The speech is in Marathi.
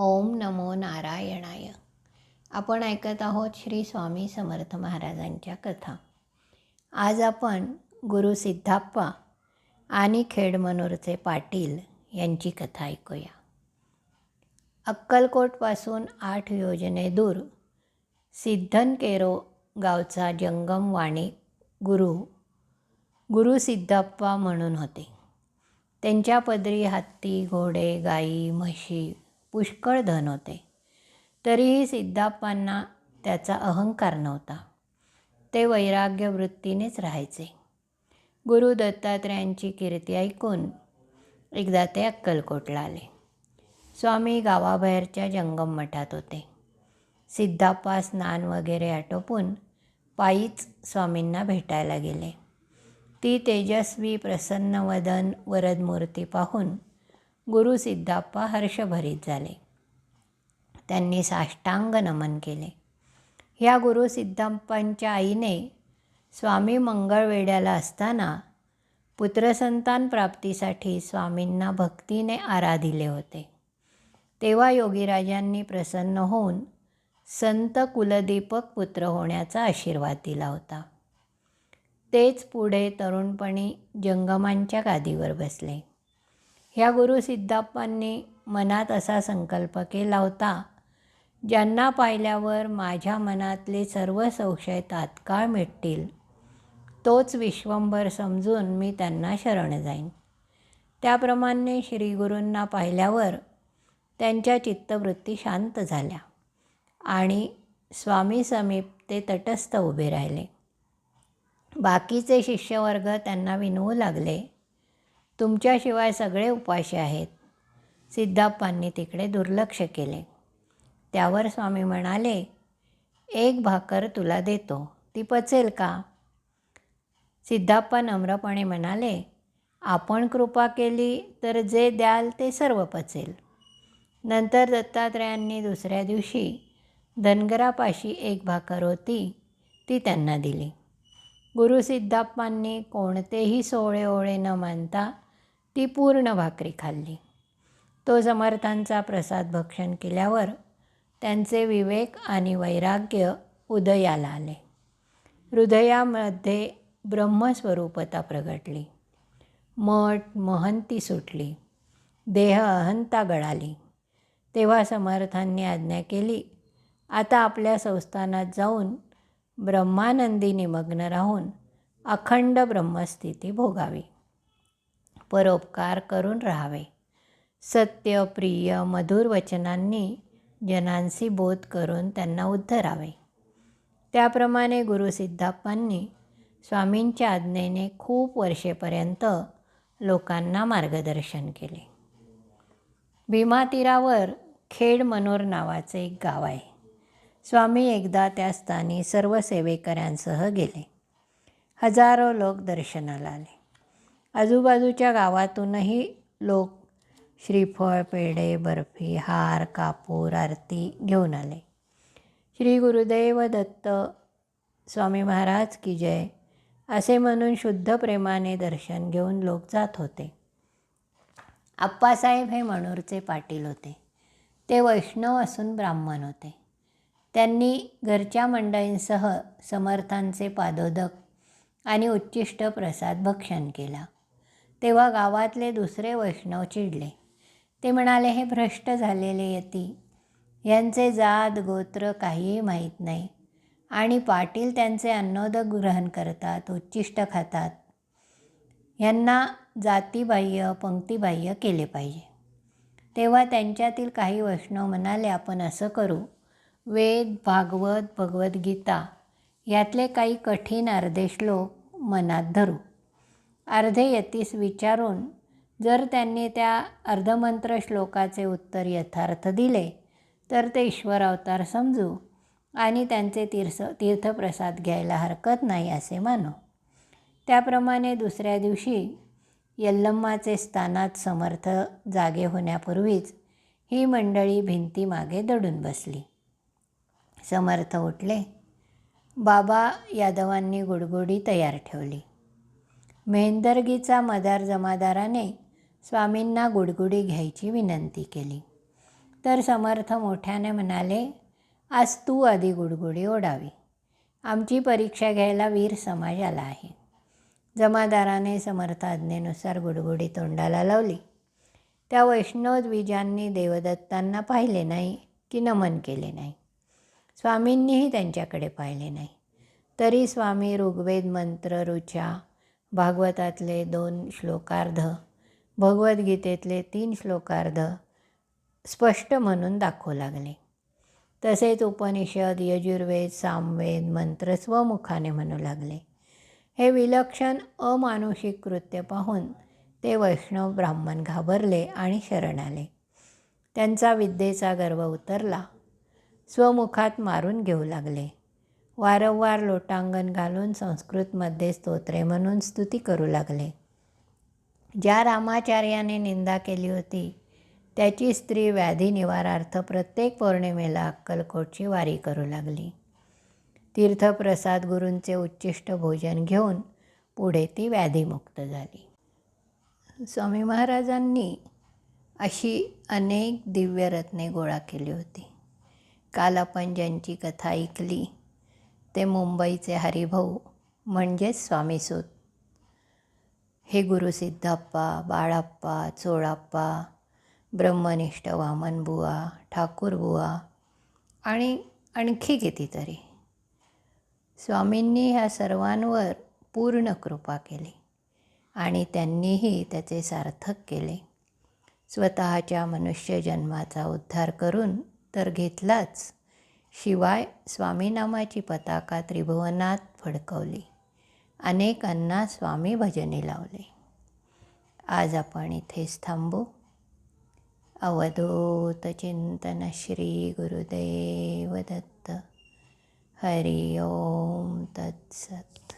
ओम नमो नारायणाय. आपण ऐकत आहोत श्री स्वामी समर्थ महाराजांच्या कथा. आज आपण गुरु सिद्धाप्पा आणि खेडमनूरचे पाटील यांची कथा ऐकूया. अक्कलकोटपासून आठ योजने दूर सिद्धनकेरो गावचा जंगम वाणी गुरु गुरु सिद्धाप्पा म्हणून होते. त्यांच्या पदरी हत्ती घोडे गाई म्हशी पुष्कळ धन होते. तरीही सिद्धाप्पांना त्याचा अहंकार नव्हता. ते वैराग्य वृत्तीनेच राहायचे. गुरु दत्तात्रयांची कीर्ती ऐकून एकदा ते अक्कलकोटला आले. स्वामी गावाबाहेरच्या जंगम मठात होते. सिद्धाप्पा स्नान वगैरे आटोपून पायीच स्वामींना भेटायला गेले. ती तेजस्वी प्रसन्न वदन वरदमूर्ती पाहून गुरु सिद्धाप्पा हर्षभरीत झाले. त्यांनी साष्टांग नमन केले. ह्या गुरु सिद्धाप्पांच्या आईने स्वामी मंगळवेड्याला असताना पुत्रसंतान प्राप्तीसाठी स्वामींना भक्तीने आराधिले होते. तेव्हा योगीराजांनी प्रसन्न होऊन संत कुलदीपक पुत्र होण्याचा आशीर्वाद दिला होता. तेच पुढे तरुणपणी जंगमांच्या गादीवर बसले. ह्या गुरु सिद्धाप्पांनी मनात असा संकल्प केला होता ज्यांना पाहिल्यावर माझ्या मनातले सर्व संशय तात्काळ मिटतील तोच विश्वंभर समजून मी त्यांना शरण जाईन. त्याप्रमाणे श्रीगुरूंना पाहिल्यावर त्यांच्या चित्तवृत्ती शांत झाल्या आणि स्वामी समीप ते तटस्थ उभे राहिले. बाकीचे शिष्यवर्ग त्यांना विनवू लागले. तुमच्याशिवाय सगळे उपाशी आहेत. सिद्धाप्पांनी तिकडे दुर्लक्ष केले. त्यावर स्वामी म्हणाले एक भाकर तुला देतो. ती पचेल का? सिद्धाप्पा नम्रपणे म्हणाले आपण कृपा केली तर जे द्याल ते सर्व पचेल. नंतर दत्तात्रयांनी दुसऱ्या दिवशी धनगरापाशी एक भाकर होती ती त्यांना दिली. गुरु सिद्धाप्पांनी कोणतेही सोळे ओळे न मानता ती पूर्ण भाकरी खाल्ली. तो समर्थांचा प्रसाद भक्षण केल्यावर त्यांचे विवेक आणि वैराग्य उदयाला आले. हृदयामध्ये ब्रह्मस्वरूपता प्रगटली. मठ महंती सुटली. देह अहंता गळाली. तेव्हा समर्थांनी आज्ञा केली आता आपल्या संस्थानात जाऊन ब्रह्मानंदी निमग्न राहून अखंड ब्रह्मस्थिती भोगावी. परोपकार करून राहावे. सत्य प्रिय मधुर वचनांनी जनांशी बोध करून त्यांना उद्धरावे. त्याप्रमाणे गुरुसिद्धाप्पांनी स्वामींच्या आज्ञेने खूप वर्षेपर्यंत लोकांना मार्गदर्शन केले. भीमातीरावर खेड मनोर नावाचे एक गाव आहे. स्वामी एकदा त्या स्थानी सर्व सेवेकऱ्यांसह गेले. हजारो लोक दर्शनाला आले. आजूबाजूच्या गावातूनही लोक श्रीफळ पेढे बर्फी हार कापूर आरती घेऊन आले. श्री गुरुदेव दत्त स्वामी महाराज की जय असे म्हणून शुद्ध प्रेमाने दर्शन घेऊन लोक जात होते. आप्पासाहेब हे मनोरचे पाटील होते. ते वैष्णव असून ब्राह्मण होते. त्यांनी घरच्या मंडळींसह समर्थांचे पादोदक आणि उच्चिष्ट प्रसाद भक्षण केला. तेव्हा गावातले दुसरे वैष्णव चिडले. ते म्हणाले हे भ्रष्ट झालेले यती. यांचे जात गोत्र काहीही माहीत नाही. आणि पाटील त्यांचे अन्नोदक ग्रहण करतात उच्चिष्ट खातात. यांना जातीबाह्य पंक्तीबाह्य केले पाहिजे. तेव्हा त्यांच्यातील काही वैष्णव म्हणाले आपण असं करू. वेद भागवत भगवद्गीता यातले काही कठीण अर्धे श्लोक मनात धरू. अर्धे यतीस विचारून जर त्यांनी त्या अर्धमंत्र श्लोकाचे उत्तर यथार्थ दिले तर ते ईश्वर अवतार समजू आणि त्यांचे तीर्थ तीर्थप्रसाद घ्यायला हरकत नाही असे मानू. त्याप्रमाणे दुसऱ्या दिवशी यल्लम्माचे स्थानात समर्थ जागे होण्यापूर्वीच ही मंडळी भिंतीमागे दडून बसली. समर्थ उठले. बाबा यादवांनी गुडगुडी तयार ठेवली. मेहंदरगीचा मदार जमादाराने स्वामींना गुडगुडी घ्यायची विनंती केली. तर समर्थ मोठ्याने म्हणाले आज तू आधी गुडगुडी ओढावी. आमची परीक्षा घ्यायला वीर समाज आला आहे. जमादाराने समर्थ आज्ञेनुसार गुडगुडी तोंडाला लावली. त्या वैष्णव द्विजांनी देवदत्तांना पाहिले नाही की नमन केले नाही. स्वामींनीही त्यांच्याकडे पाहिले नाही. तरी स्वामी ऋग्वेद मंत्र ऋचा भागवतातले दोन श्लोकार्ध भगवद्गीतेतले तीन श्लोकार्ध स्पष्ट म्हणून दाखवू लागले. तसेच उपनिषद यजुर्वेद सामवेद मंत्र स्वमुखाने म्हणू लागले. हे विलक्षण अमानुषिक कृत्य पाहून ते वैष्णव ब्राह्मण घाबरले आणि शरण आले. त्यांचा विद्येचा गर्व उतरला. स्वमुखात मारून घेऊ लागले. वारंवार लोटांगण घालून संस्कृतमध्ये स्तोत्रे म्हणून स्तुती करू लागले. ज्या रामाचार्याने निंदा केली होती त्याची स्त्री व्याधी निवारार्थ प्रत्येक पौर्णिमेला अक्कलकोटची वारी करू लागली. तीर्थप्रसाद गुरूंचे उच्चिष्ट भोजन घेऊन पुढे ती व्याधीमुक्त झाली. स्वामी महाराजांनी अशी अनेक दिव्यरत्ने गोळा केली होती. काल आपण ज्यांची कथा ऐकली ते मुंबईचे हरिभाऊ म्हणजेच स्वामीसूत हे गुरुसिद्धप्पा बाळाप्पा चोळाप्पा ब्रह्मनिष्ठ वामनबुवा ठाकूरबुवा आणि आणखी कितीतरी स्वामींनी ह्या सर्वांवर पूर्ण कृपा केली आणि त्यांनीही त्याचे सार्थक केले. स्वतःच्या मनुष्यजन्माचा उद्धार करून तर घेतलाच. शिवाय स्वामीनामाची पताका त्रिभुवनात फडकवली. अनेकांना स्वामी भजने लावले. आज आपण इथेच थांबू. अवधूत चिंतन श्री गुरुदेव दत्त. हरि ओम तत्सत.